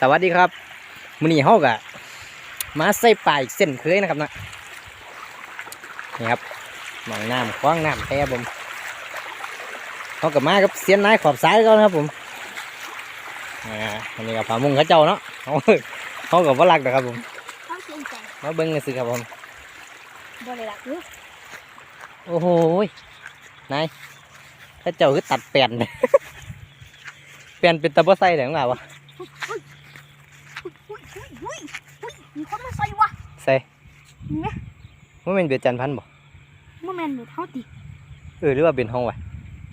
สวัสดีครับมื้อนี้เฮากะมาใส่ปลาอีกเส้นเคยนะครับนะนี่ครับหนองน้ำคว้างน้ำแท้ผมเฮากับมากับเสียนนายขอบสายก่อนครับผมอ่าอันนี้กับผามุงเขาเจ้าเนาะเฮาเฮากับว่ารักนะครับผมเขาเกรงใจมาเบิ่งกันสิครับผมบ่ได้รักหรือโอ้โหยนายเขาเจ้าคือตัดแป่นแป่นเป็นตะบ่ใส่ได้ของเราวะ หุ้ยหุ้ยหุ้ยหุ้ยหุ้ยหุ้ย มีคนมาใส่วะใส่เนี่ยว่าเป็นเบียดจันทร์พันธุ์บ่บ่แม่นเบ็ดเฮาติเออหรือว่าเป็นห้องวะ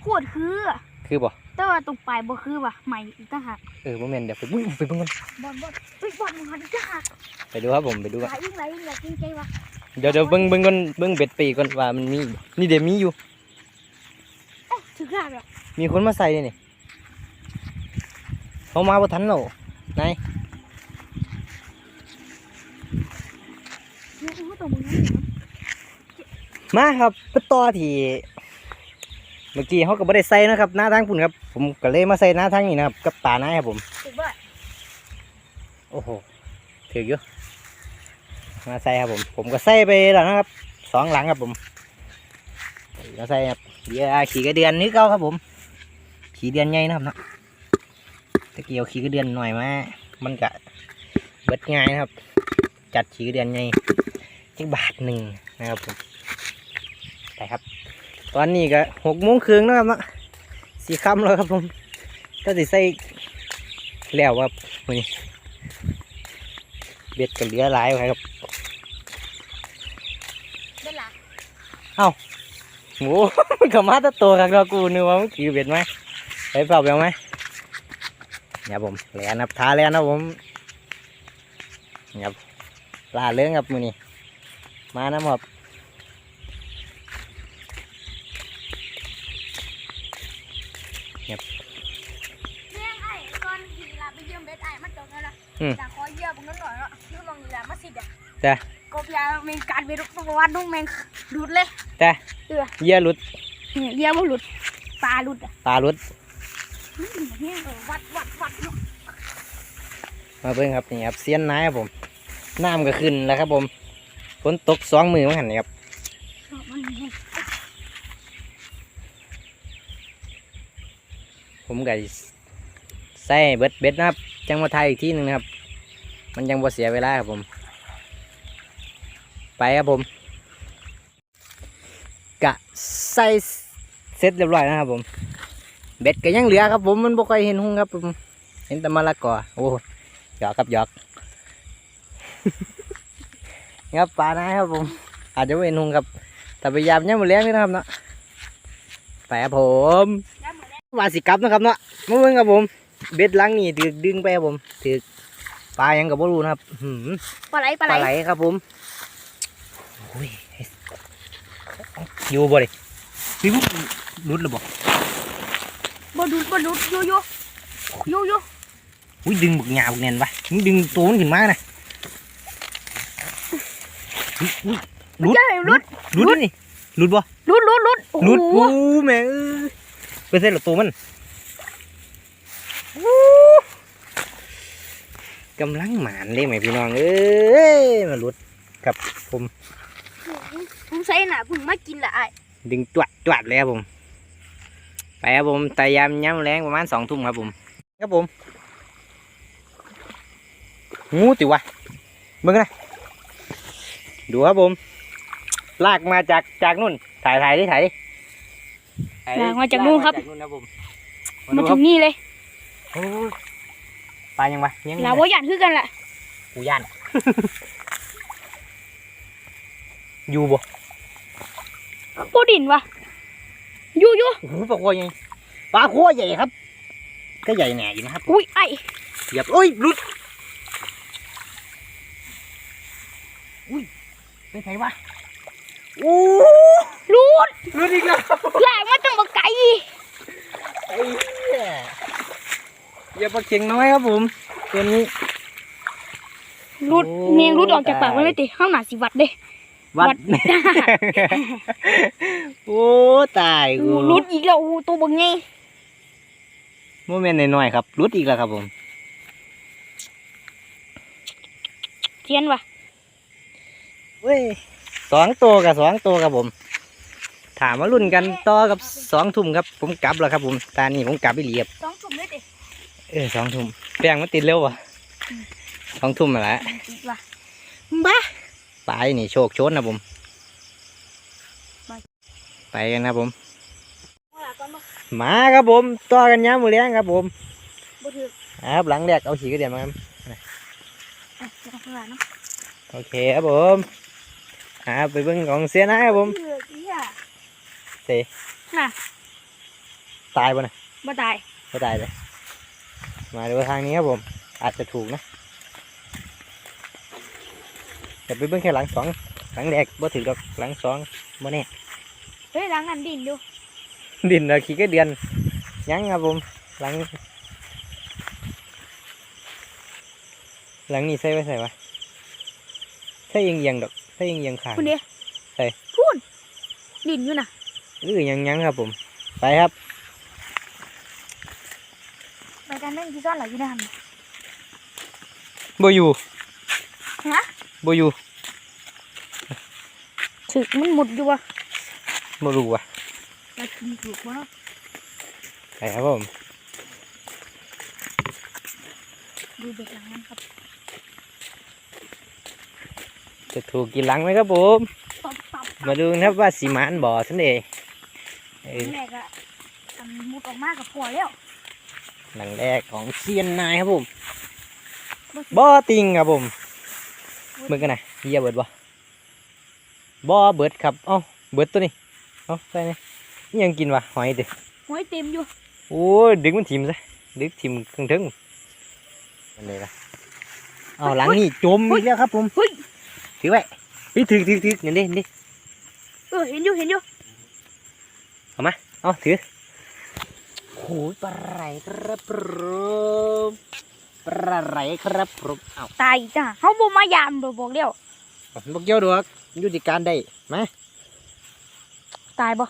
โคตรคือคือบ่แต่ว่าตรงปลายบ่คือว่ะใหม่อีกต่างหากเออว่าแม่นเดี๋ยวไปบุ้งไปเบิ่งกันบอลบอลเฮ้ยบอลมึงหันอีกต่างหากไปดูครับผมไปดูหกันลายยิ่งหลายยิ่งหลายเกรงใจวะเดี๋ยวเดี๋ยวเบิ่งเบิ่งก่อนเบิ่งเบ็ดปีก่อนว่ามันมีบ่นี่เดี๋ยวมีอยู่เอ้ยถึงขนาดอะมีคนมาใส่นี่นี่เขามาบ่ทันแล้วนาย ตัวมึงนี่เหรอมาครับไปต่อที่เมื่อกี้เขาก็บ่ได้ใส่นะครับ หน้าทางปุ่นครับ ผมก็เลยมาใส่หน้าทางนี้นะครับ กับป่าน้าครับผมถึงบ่โอ้โหถืออยู่มาใส่ครับผม ผมก็ใส่ไปแล้วนะครับสองหลังครับผมก็ใส่ครับเดี๋ยวขี่กระเดือนนี้เก้าครับผม ขี่เดือนใหญ่นะครับเนาะตะเกียวขี่กระเดือนหน่อยมามันก็เบิดง่ายนะครับ จัดขี่กระเดือนใหญ่ จักบาทหนึ่งนะครับผมไปครับ ตอนนี้ก็หกโมงครึ่งแล้วครับเนาะสี่ค่ำแล้วครับผมก็สิใส่แล้วครับมื้อนี้เบ็ดก็เหลือหลายไว้ครับเด้ล่ะโอ้มันก็มาแตะตัวครับเรากูนึกว่ามันขี่เบ็ดไหมไปเปล่าเปล่าไหมเนี่ยผมแลนครับท้าแลนครับผมเนี่ยครับลาเรื่องครับมือนี้ มาน้ำครับแม่งไอ้ก่อนที่ลาไปเยี่ยมเบ็ดไอ้มันจบแล้วนะอืมอยากขอเยี่ยมมึงนั่นหน่อยเนาะคือมองนี่แหละมาสิเด้อจ้ะกบยาแมงการไปรุกประวัตินุ่งแมงดูดเลยแต่เออเหยื่อหลุดเนี่ยเยี่ยมบ่หลุดปลาหลุดอะปลาหลุดอืมเนี่ยเออวัดวัดวัดเนาะมาเพิ่งครับนี่ครับเสียนน้ายครับผมน้ำก็ขึ้นแล้วครับผม ฝนตกสองมือมั้งหันนี่ครับมันเนี่ยผมก็สิใส่เบ็ดเบ็ดนะครับ จังมาไทยอีกที่หนึ่งนะครับ มันยังบ่เสียเวลาครับผม ไปครับผม กะใส่เสร็จเรียบร้อยนะครับผม เบ็ดก็ยังเหลือครับ ผมมันบ่ค่อยเห็นหุงครับผม เห็นแต่มะละกอโอ้หยอกครับหยอก ครับปลานะครับผม อาจจะไม่เห็นหุงครับ แต่พยายามยังมาเลี้ยงนี่นะครับเนาะไปครับผมแล้วเหมือนแล้ววาสิกลับนะครับเนาะมาเบิ่งครับผม เบ็ดหลังนี่ถือดึงไปครับผมถือปลายังกับบ่รู้นะครับหืมปลาไหลปลาปลาไหไหลลครับผมโอ้ยอยู่บ่เลยพี่บุ๊รุดหรือบ่บ่ดูดบ่ดูดอยู่อยู่อยู่อยู่อุ้ยดึงบึกหยาบึกแน่นปะมึงดึงตัวมันขึ้นมานะ อุ๊ยอุ๊ยรุดเจ้ารุดรุดนี่รุดบ่รุดรุดรุดโอ้โหรุดโอ้แม่งเอ้ยไปเส้นหรอตัวมันกำลังหมานเลยไหมพี่น้องเอ้ยมารุดครับผมผมใส่หน่ะเพิ่งมากินละไอ้ดึงจวดจวดเลยครับผม ไปครับผมแต่ยามย้ำแรงประมาณสองทุ่มครับผม ครับผมงูติวะเบิ่งนะ ดูครับผม ลากมาจากจากนู่น ถ่ายถ่ายดิถ่ายดิถ่ยดิลากมาจากนู่นครับ ลกมาจากนู่นครับผมมาดูคถึรับงนี่เลยโอ้ยปลายังวะยังเราบ่อยากคือกันล่ะกูย่าน อยู่บ่บ่ดินวะอยู่อยู่โอ้โหปลาคอใหญ่ปลาคอใหญ่ครับ ก็ใหญ่แหน่อยู่นะครับอุ้ยไอ้เหยียบโอ้ยหลุดอุ้ย เป็นไงวะโอ้รูดหลุดอีกแล้วลากมาตั้งบ่ไกลไอ้เหี้ยอย่าปลาเข็งน้อยครับผมตัวนี้รูดโอ้เมียงรูดออกจากปากมันเลยติข้างหน้าสิวัดเด้วัดวัดโอ้ตายกูรูดอีกแล้วโอ้ตัวบ่ไงโมเมนต์น้อยๆครับหลุดอีกแล้วครับผมทียนว่ะ เว้ยสองตัวกับสองตัวครับผม ถามว่ารุ่นกันต่อกับสองทุ่มครับ ผมกลับแล้วครับผม ตานี่ผมกลับไปเรียบสองสุ่มเลยดิเออสองทุ่มแป้งมันติดเร็ววะสองทุ่มมาแล้วติดว่ะบ้าไปนี่โชคโชนนะผม ไปกันครับผมว่าก่อนบ่มาครับผมต่อกันย้ำมือแรงครับผมบ่ถือครับหลังแรกเอาขี่กระเดียนมาครับอะลองข้างหลังเนาะโอเคครับผม อ่าไปเบิ่งของเสียนะครับผมเถือกอีอะเสียน่ะตายปะนะบ่ตายไม่ตายเลยมาดูทางนี้ครับผม อาจจะถูกนะแต่ไปเบิ่งแค่หลังสองหลังแรกบ่ถือดอกหลังสองบ่แน่เฮ้ยล้างอันดินดูดินเราขี่กระเดียนยังครับผมหลัง หลังนี้ใส่ไว้ใส่วะใส่เอียงเอียงๆดอกใส่ เอียงเอียงๆขางคุณเดียใส่พูนดินอยู่น่ะเออยังยังครับผม ไปครับไปกันเล่นที่ซ่อนหลังอยู่ในหันบอยู่ฮะบอยู่ถึกมันหมดอยู่ว่ะบรู้ว่ะเรากินถูกบ่เนาะไปครับผมดูเด็กหลังนั้นครับ จะถูกกี่หลังไหมครับผม ตบตับมาดูนะครับว่าสีมานบ่อสันเดเออแรกอะทำมุดออกมากับพอแล้วหลังแรกของเซียนนายครับผมบ่สิบ่อติงครับผมเบิ่งกันนะเยี่ยเบิดบ่บ่อเบิดครับเอ้าเบิดตัวนี้เอ้าใส่นี่นี่ยังกินวะหอยติหอยเต็มอยู่โอ้ยดึงมันถิ่มซะดึงถิ่มเครื่องถึงมันเลยละเอาหลังนี่จมอีกแล้วครับผมเฮ้ย ถือไว้เฮ้ยถือถือถือเห็นดิเห็นดิเออเห็นอยู่เห็นอยู่เอาถือโอ้ยปลาไหลครับผมปลาไหลครับผมเอาตายอีกจ้ะเขาบ่มายามบ่บอกเดียวบกเกี่ยวดอกอยู่ที่การได้มาตายบ่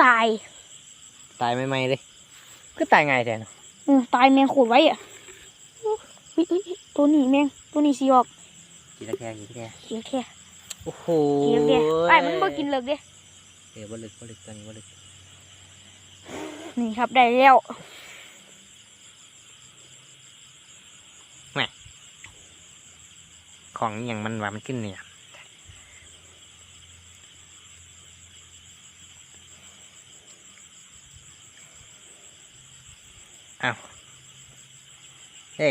ตาย ตายใหม่ๆเลยก็ตายง่ายแทนเออตายแมงขูดไว้อะเฮ้ยเฮ้ยเฮ้ยตัวนี้แมงตัวนี้สีออก กี่ตะแคงกี่ตะแคงเขียวแค่โอ้โหเขียวแค่ไอ้มันบ่กินเลิกเด้เดี๋ยวบ่ลึกบ่ลึกตอนนี้บ่ลึกนี่ครับได้แล้วของอหย่างมันว่ามันขึ้นเนี่ยเอาเฮ้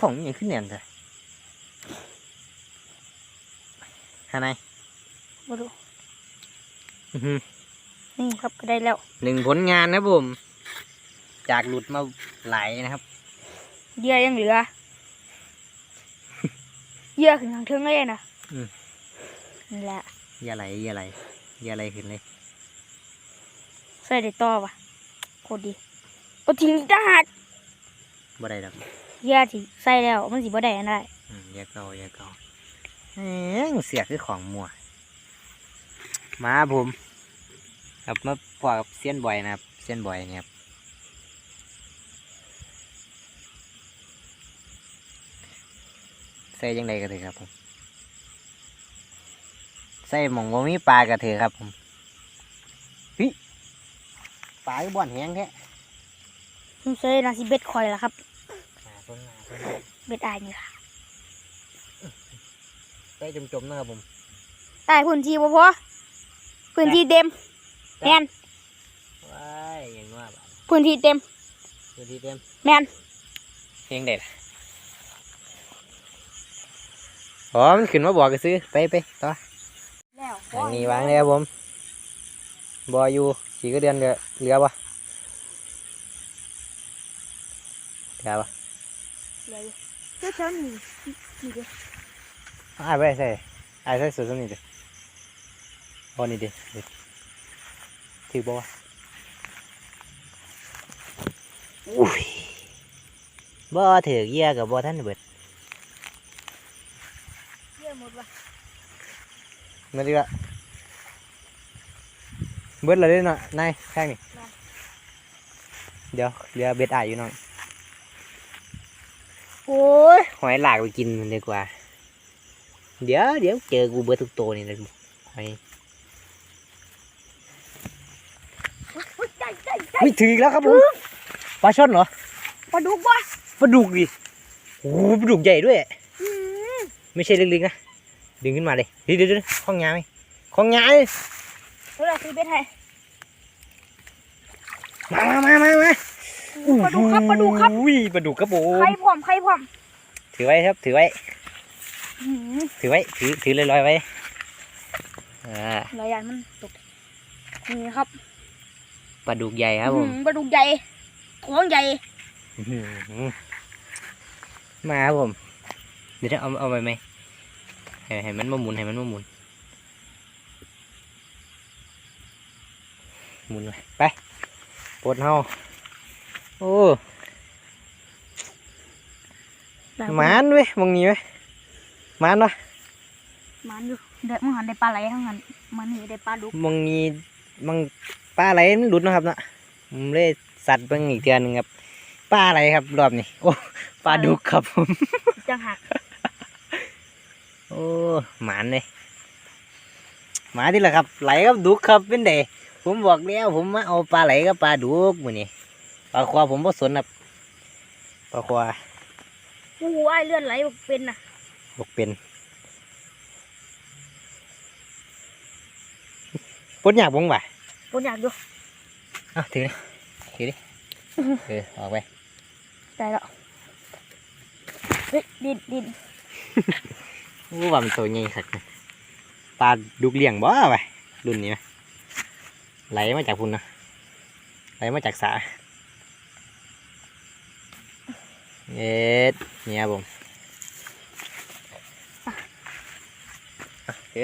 ของอหย่างขึ้นเนี่ยจ้ะฮะนายบ่รู้อื้อหือนี่ครับก็ได้แล้วหนึ่งผลงานนะครับผม จากหลุดมาหลายนะครับเหยื่อยังเหลือเหยื่อขึ้นทางเทิงเลยนะอืมนี่แหละอย่าไหลอย่าไหลอย่าไหลขึ้นเลยใส่ได้ต่อว่ะโคตรดีเอาทิ้งอีกต่างหากบ่ได้ดอก เหยื่อที่ใส่แล้ว มันสิบ่ได้อันใดอืมอย่าเกาอย่าเกาเอ้ยเสียคือของมัวมาผมครับมาพอกับเซียนบ่อยนะครับเซียนบ่อยเนี่ยครับใส่ยังไงก็เถอะครับผมใส่หมองว่ามีปลากระเถอะครับผมเฮ้ยปลาก็บ่อนแห้งแท้ผมใส่นาสิเบ็ดคอยละครับ หาต้นหาต้นเบ็ดอายนี่ค่ะใส่จมๆนะครับผมได้พื้นที่บ่พอพื้นที่เต็มแมนว้ายยังว่าบ้าพื้นที่เต็มดูดีเต็มแมนเพลงเด็ดอ๋อมันขึ้นมาบอกก็ซื้อไปไปต่อแล้วอันนี้วางเลยครับผมบออยู่ขี่ก็เดือนเหลือเหลือปะเหลือปะ เหลืออยู่เจ้าเจ้านี่นี่เด้ออ้ายไปใส่อ้ายใส่สุดสนี่เด้บอนี่เด้เด้ถือบ่วะอุ้ยบ่ถือเยี่ยกับบ่ท่านเบิดเหยื่อหมดว่ะมาดีละเบิดเลยเด้อเนาะนายข้างนี่เดี๋ยวเรือเบ็ดอายอยู่น้อง โอ้ยหอยหลากไปกินมันดีกว่า เดี๋ยวเดี๋ยวเจอกูเบิดทุกตัวนี่เลยหอยอุ้ยใหญ่ใหญ่ใหญ่ไม่ถึงอีกแล้วครับผมปลาช่อนเหรอปลาดุกวะปลาดุกดิโอ้โหปลาดุกใหญ่ด้วยอืมไม่ใช่เล็กๆนะดึงขึ้นมาเลยเดี๋ยวเดี๋ยวเดี๋ยวข้องงาไหมข้องงาเลยเวลาซื้อเบ็ดให้มามามามามา ปลาดุกครับปลาดุกครับอุ้ยปลาดุกครับผมใครพร้อมใครพร้อมถือไว้ครับ ถือไว้อืมถือไว้ ถือ ถือลอยๆไว้อ่ารายยานมันตกนี่ครับปลาดุกใหญ่ครับผมอืมปลาดุกใหญ่ท้องใหญ่อื้อหือมาครับผม เดี๋ยวเอาเอาไปไหมให้ให้มันมาหมุนให้มันมาหมุนหมุนไปไปปลดเฮา โอ้หมานเว้ยมองนี้เว้ยหมานวะมันอยู่เด็กมึงหันได้ปลาไหลทั้งนั้นมันนี่ได้ปลาดุกมองนี้มองปลาไหลมันหลุดเนาะครับเนาะผมเลยสัตว์เบิ่งอีกเดือนหนึงครับปลาอะไรครับรอบนี้โอ้ปลาดุกครับผมจังหักโอ้หมานเลยหมาที่ละครับไหลกับดุกครับเป็นเดผมบอกแล้วผมมาเอาปลาไหลกับปลาดุกมือนี่ ปลาควาผมบ่สนครับปลาควาโอ้โหไอ้เลื่อนไหลบอกเป็นน่ะบอกเป็นปดอยากบงบ่ะปนอยากอยู่เอ้าถือดิถือดิเออออกไปได้แล้วเฮ้ยดินดินโอ้ว่ามันตัวใหญ่สักปลาดุกเลี้ยงบ่ไปรุ่นนี้ไหมไหลมาจากพุ่นนะไหลมาจากสา เอ็ดเนี่ยครับผมโอเค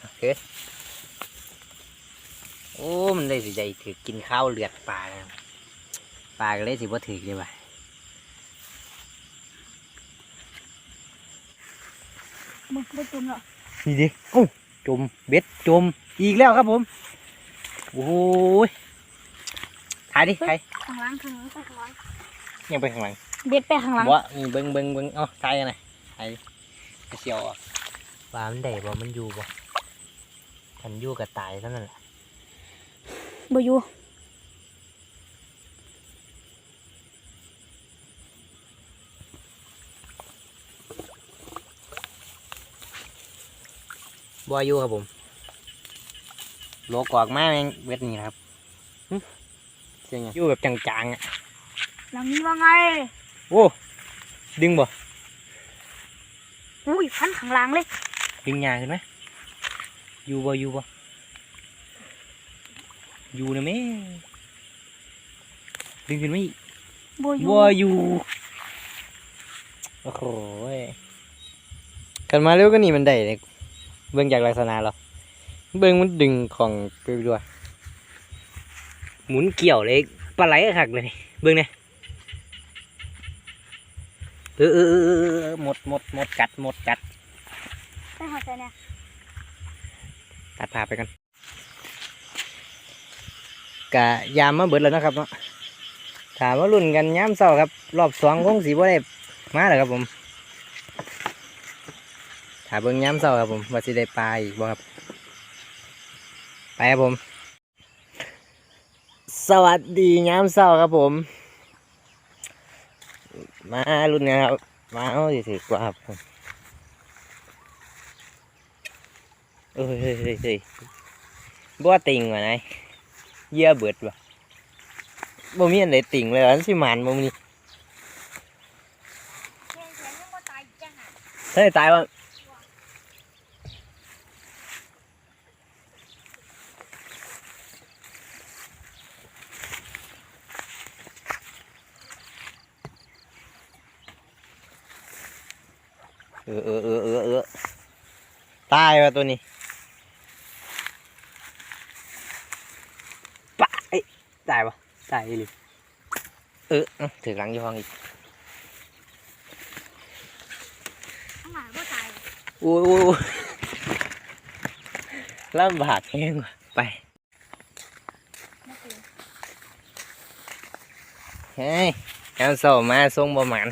โอเคโอ้มันเลยสิใจถือกินข้าวเลือดปลานะครับปลาก็เลยสิบ่ถือเลยว่ะมึงไม่จมหรอกนี่ดิโอ้าจมเบ็ดจมอีกแล้วครับผม โอ้ย ถ่ายดิถ่ายข้างหล่างข้างหล่างไปข้างหล่างยังไปข้างหลังเบ็ดไปข้างหล่างบ่นี่เบิ้งเบิ้งเบิ้งเอ้าถ่ายกันหน่อยถ่ายดิไปเสียวอะปลามันได้บ่มันอยู่บ่ฉันอยู่กับตายเท่านั้นแหละบ่อยู่บ่อยู่ครับผมโลกออกมาแม่งเบ็ดนี่นะครับหึ เสียงหยังอยู่แบบจางๆอะหลังนี้ว่าไง โอ้ดึงบ่อุ้ยพันข้างหล่างเลย ดึงยางขึ้นไหมอยู่บ่อยู่บ่อยู่นะแม่ดึงขึ้นไหมบ่อยู่บ่อยู่โอ้โหยกันมาเร็วก็นี่มันได้เลยเบิ่งจากลักษณะเราเบิ่งมันดึงของไปด้วย หมุนเกี่ยวเลยปลาไหลคักเลยนี่เบิ่งเนี่ยเออเออเออเออเออหมดหมดหมดกัดหมดกัดไปหาใจเนี่ยตัดภาพไปกันกะยามมาเบิดแล้วนะครับเนาะถามว่ารุ่นกันย้ำเศร้าครับ รอบสองคงสีบ่ได้มาแล้วครับผมถามเบิ่งย้ำเศร้าครับผมว่าสิได้ปลาอีกบ่ครับ ไปครับผม สวัสดีย้ำเศร้าครับผม มารุ่นนี้ครับ มาเอาสิถือกว่าครับผมเอ้ยเฮ้ยเฮ้ยเฮ้ยบ่ติงว่ะนายเหยื่อเบิดว่ะบ่มีอันใดติงเลยอันสิหมันบ่มีเพียงแค่ยังบ่ตายจังหักเฮ้ยตายว่ะ เออเออเออเออตายว่ะตัวนี้ปะเอ้ตายว่ะตายเลยเออถือหลังยี่หองอีกโอ้โหลำบากแห้งว่ะไปเฮ้ยแอนโซมาส่งประมัน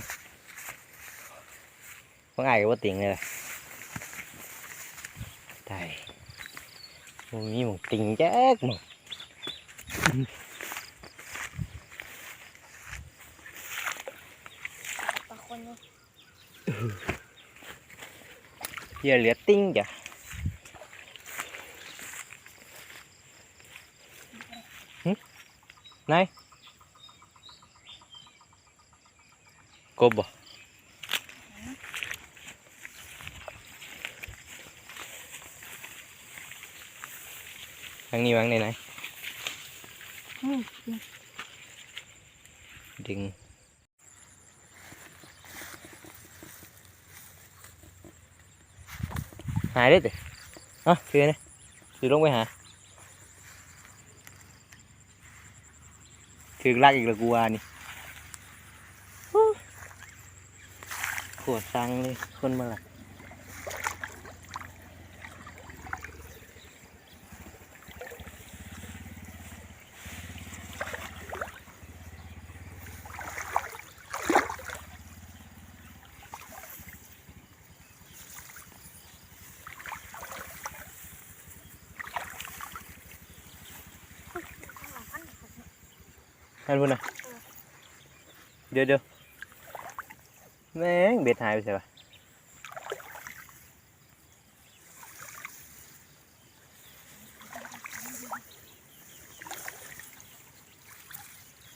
ไอ้ก็บ่ติงเลยล่ะตายมันมีหมองติงแจ๊กหมองปลาคนเนาะเฮียเหลือติ้งจ้ะหึไหนายกบบ่ ทางนี้วางไหนไหนดึงหายได้ติอะคือนี่คือลงไปหาถึงลากอีกล้วกูวานี่ฮู้โคตรสังเลยคนมาหละท่านพูดนะเดี๋ยวเดี๋ยวแม่งเบ็ดหาย ไปใช่ปะ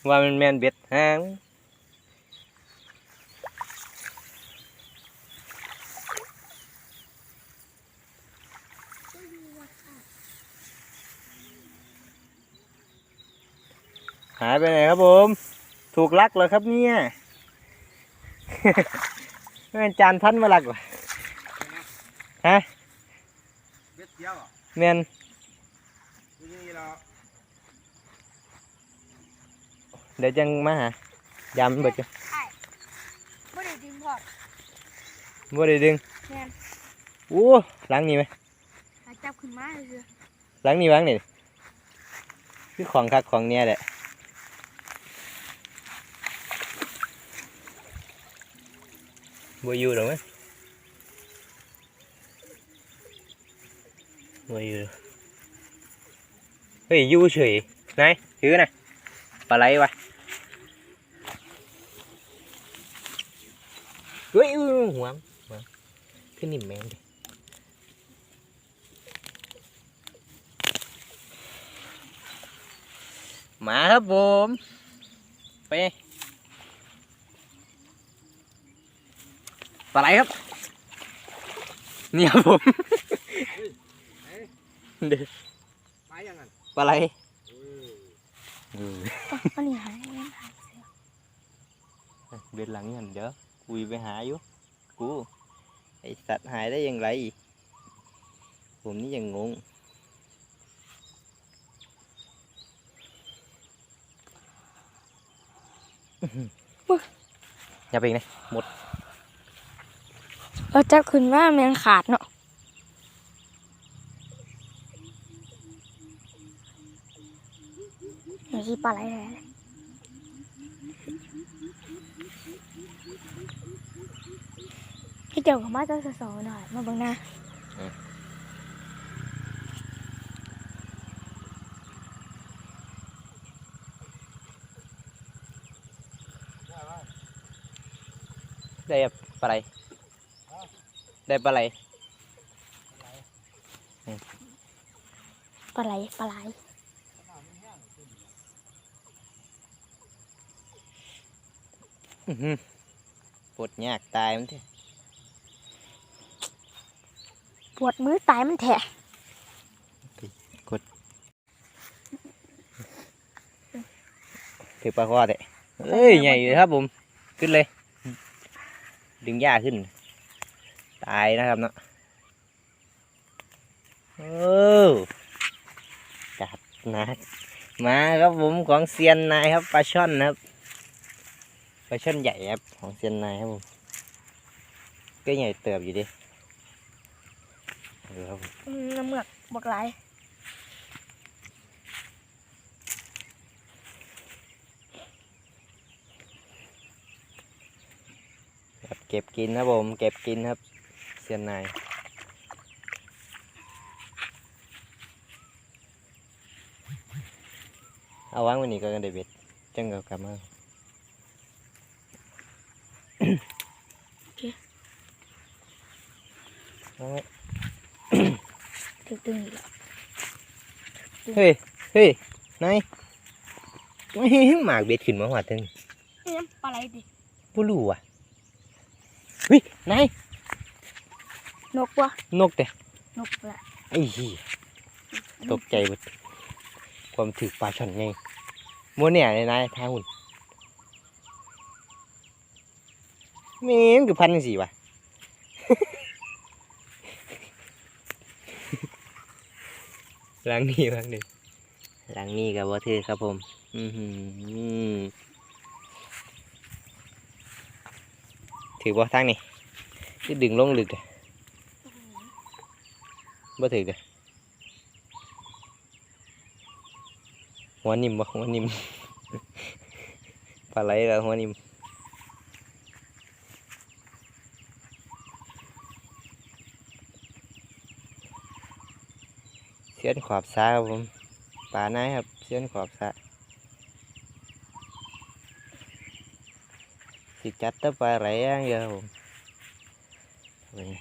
ว่ามันแมนเบ็างหายไปไหนครับผม ถูกลักเหรอครับเนี่ยไม่เป็นจานพันมาลักเหรอฮะเบ็ดเดียวอะแมนนี่เราเดี๋ยวจังมาหายำเบิดกันใช่ไม่ได้ดึงพอดบ่ได้ดึงแม่นโอ้หล้างนี่ไหมหาจับขึ้นมาเลยหล้างนี่วางนี่คือของคักของเนี่ยแหละ บ่อยู่หรอกมั้ยบ่อยู่เฮ้ยยู่เฉยไหนถือน่อยปลาไหลวะเฮ้ยหัวมหัวมขึ้นนิ่มแมงดิมาครับผม ไป ปลาไหลครับ นี่ครับผมเด็ดไม้ยังไงปลาไหลเอออืมอันนี้หายแม่นหายเบ็ดหลังหันเดี๋ยวคุยไปหาอยู่กูไอสัตว์หายได้อยังไงผมนี่ยังงงอย่าไปอีกนะหมด เราจับขึ้นมาแมงขาดเนาะเดี๋ยวที่ปลาไหลแท้ให้เจ้ากับมาเจ้าสาวๆหน่อย มาบังหน้าได้ปลาไหล ได้ปลาไหลปลาไหลปลาไหลอื้อหือปวดยากตายมันเถอะปวดมือตายมันแทะถือปลาคอเถอะเอ้ย ใหญ่เลยครับผม ขึ้นเลย ดึงหญ้าขึ้น ตายนะครับเนาะโอ้จับนะมาครับผมของเซียนนายครับปลาช่อนนะครับปลาช่อนใหญ่ครับของเซียนนายครับผมก็ใหญ่เติบอยู่ดิน้ำเมือกบกไหรเก็บกินนะผม เก็บกินครับ เสียนนายเอาวางไว้นี่ก็ได้เบ็ดจังกับกลับมาเอาไว้ถึงตึงอีกแล้วเฮ้ยเฮ้ยนายไม่หมากเบ็ดขึ้นมาหัวถึงนี่น้ำปลาไหลดิผู้รู้อะเฮ้ยนาย นกวะนกเด้นกละไอ้เหี้ยตกใจเบิดความถือปลาช่อนไงมัวเนี่ยเลยนายท้าหุ่นแม่งคือพันสี่วะหลังนี้หลังนี้หลังนี้กับว่าถือครับผม อือหือถือว่าทางนี้คือดึงลงลึกเลย บ่ถือเลยหัวนิ่มบ่หัวนิ่มปลาไหลกับหัวนิ่มเสียนขอบสาครับผมปลาน้ายครับเสียนขอบสาสิจัดตะปลาไหลอย่างเดียวครับผมเอา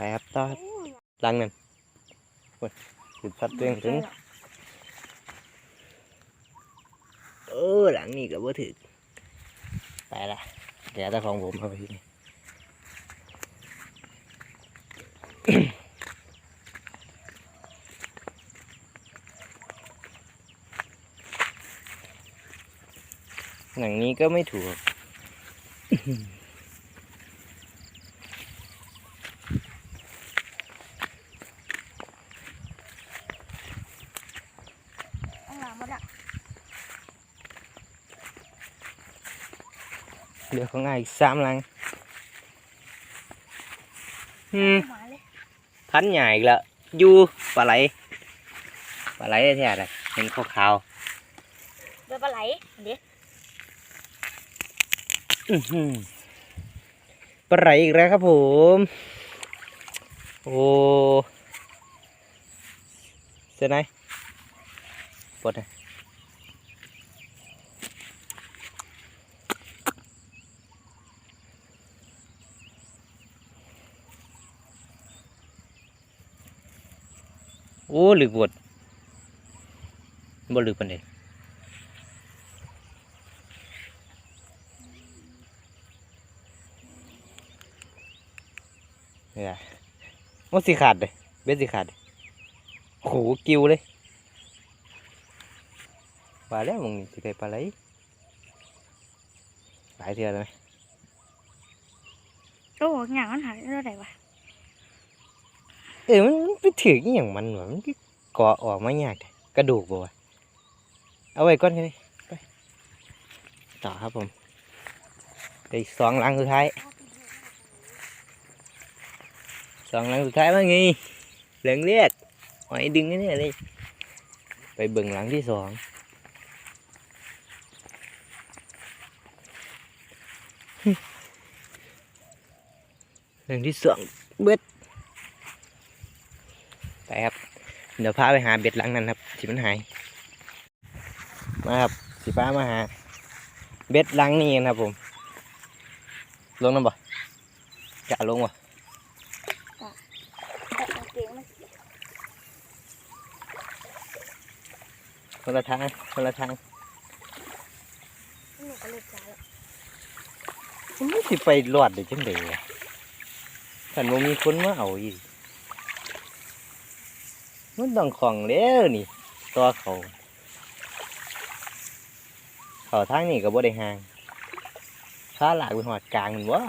ไปไปครับต่อครับลังนั้นโอ้ยสุดพัดเตัวเองถึงเออหลังนี้ก็บ่ถึกไปละเดี๋ยวแต่ของผมเอาไปที่นี่หนังนี้ก็ไม่ถูก ข้างหลังมันอะ เดี๋ยวของง่ายอีกสามหลังอืมหมาเลยพันใหญ่อีกแล้วอยู่ปลาไหลปลาไหลแท้ๆเลยเห็นขาวเรือปลาไหลเดี๋ยวๆอื้อหือปลาไหลอีกแล้วครับผม โอ้เสียไหนปลดนะ โอ้หลึกบดบ่หลึกปานใดเนี่ยมันสิขาดเลยเบ็ดสิขาดเลยโหกิวเลยปลาแล้วมึงสิได้ปลาไหลหลายเทื่อแล้วไหมโอ้โหหงางมันหายเรื่องไหนวะ ออมันมันไปถืออหย่างมันวะมันก็เกาะออกมายากแท้กระดูกบ่วะเอาไว้ก่อนแค่นี้ไปต่อครับผมไปสองหลังสุดท้ายสองหลังสุดท้ายว่าไงเหลืองเรียกหอยดึงนี่เลยไปเบิ่งหลังที่สองหลังที่สองเบิด ครับ เดี๋ยวพาไปหาเบ็ดหลังนั้นครับสิมันหาย มาครับสิป้ามาหา เบ็ดหลังนี้กันครับผม ลงน้ำบ่จะลงบ่างเกงมันคนละทางคนละทางมันไม่สิไปรอดได้จังไดวะขันบ่มีคนมาเอาอีก มันต้องของแล้วนี่ ตัวเขาเขาทางนี้ก็บ่ได้ห่างข้าหลากไปหอดกลางมันวะ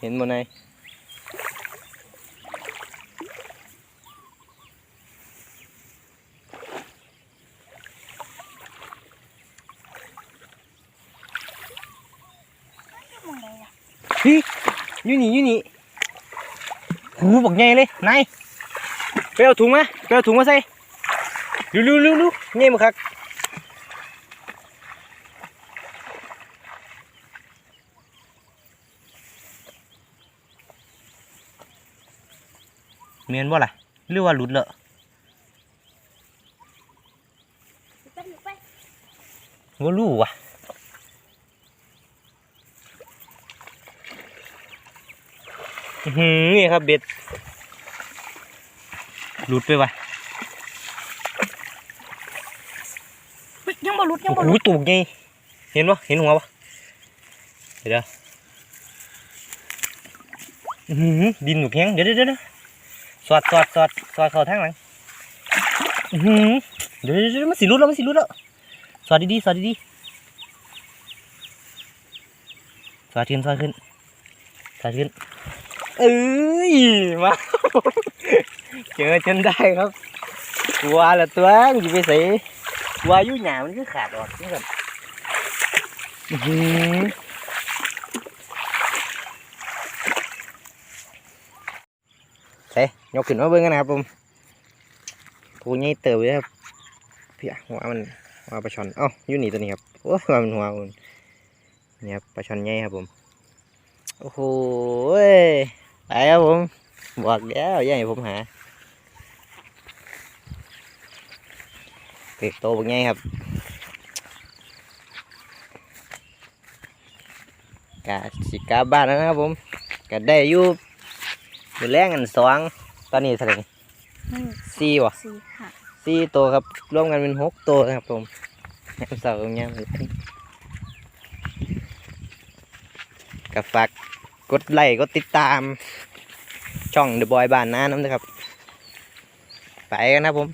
เห็นบ่นายมไหนอะ เฮ้ยอ ยู่นี่อยู่นี่หูบอกไงเลยนายไปเอาถุงมาไปเอาถุงมาใส่เร็วเร็วเร็วเร็วนี่มั้งครับเมียนบ่ล่ะหรือว่าหลุดเลยไปไปว่ารู้ว่ะอื้อหือ นี่ครับเบ็ดหลุดไปว่ะเฮ้ยยังบ่หลุดยังโอ้บ่โหหลุดตูกไงเห็นปะเห็นหัวปะเดี๋ยวเดี๋ยวอื้อหือดินหนุกแห้งเดี๋ยวเดี๋ยวเดี๋ยวสอดสอดสอดสอดเข้าทางหลังอื้อหือเดี๋ยวเดี๋ยวเดี๋ยวมันสิรุดแล้วมันสิรุดแล้วสอดดีๆสอดดีๆสอดขึ้นสอดขึ้นสอดขึ้น เอ้ยมาเจอจนได้ครับกลัวละตัวมันจะไปใส่ว่าอยู่หนามันคือขาดออกนี่ก่อนอื้อหือเฮ้ยยกขึ้นมาเบิ่งกันนะครับผมตัวนี้เติบเลยครับพี่อะหัวมันหัวปลาช่อนเอ้าอยู่นี่ตัวนี้ครับโอ้ยหัวมันหัวมันนี่ครับปลาช่อนใหญ่ครับผมโอ้โห ไปครับผมบอกแล้วอย่าให้ผมหาเก็บโตบักใหญ่ครับกะสิกลับบ้านแล้วนะครับผมก็ได้อยู่อยู่แรงกันสองตอนนี้เท่าไหร่นี่หนึ่งสี่วะสี่ห้าสี่ตัวครับรวมกันเป็นหกตัวครับผมยามเสาร์ยามขึ้นกับฝากกดไลค์กดติดตาม ช่องเดอะบอยบ้านน้าน้ำนะครับ ไปกันนะผม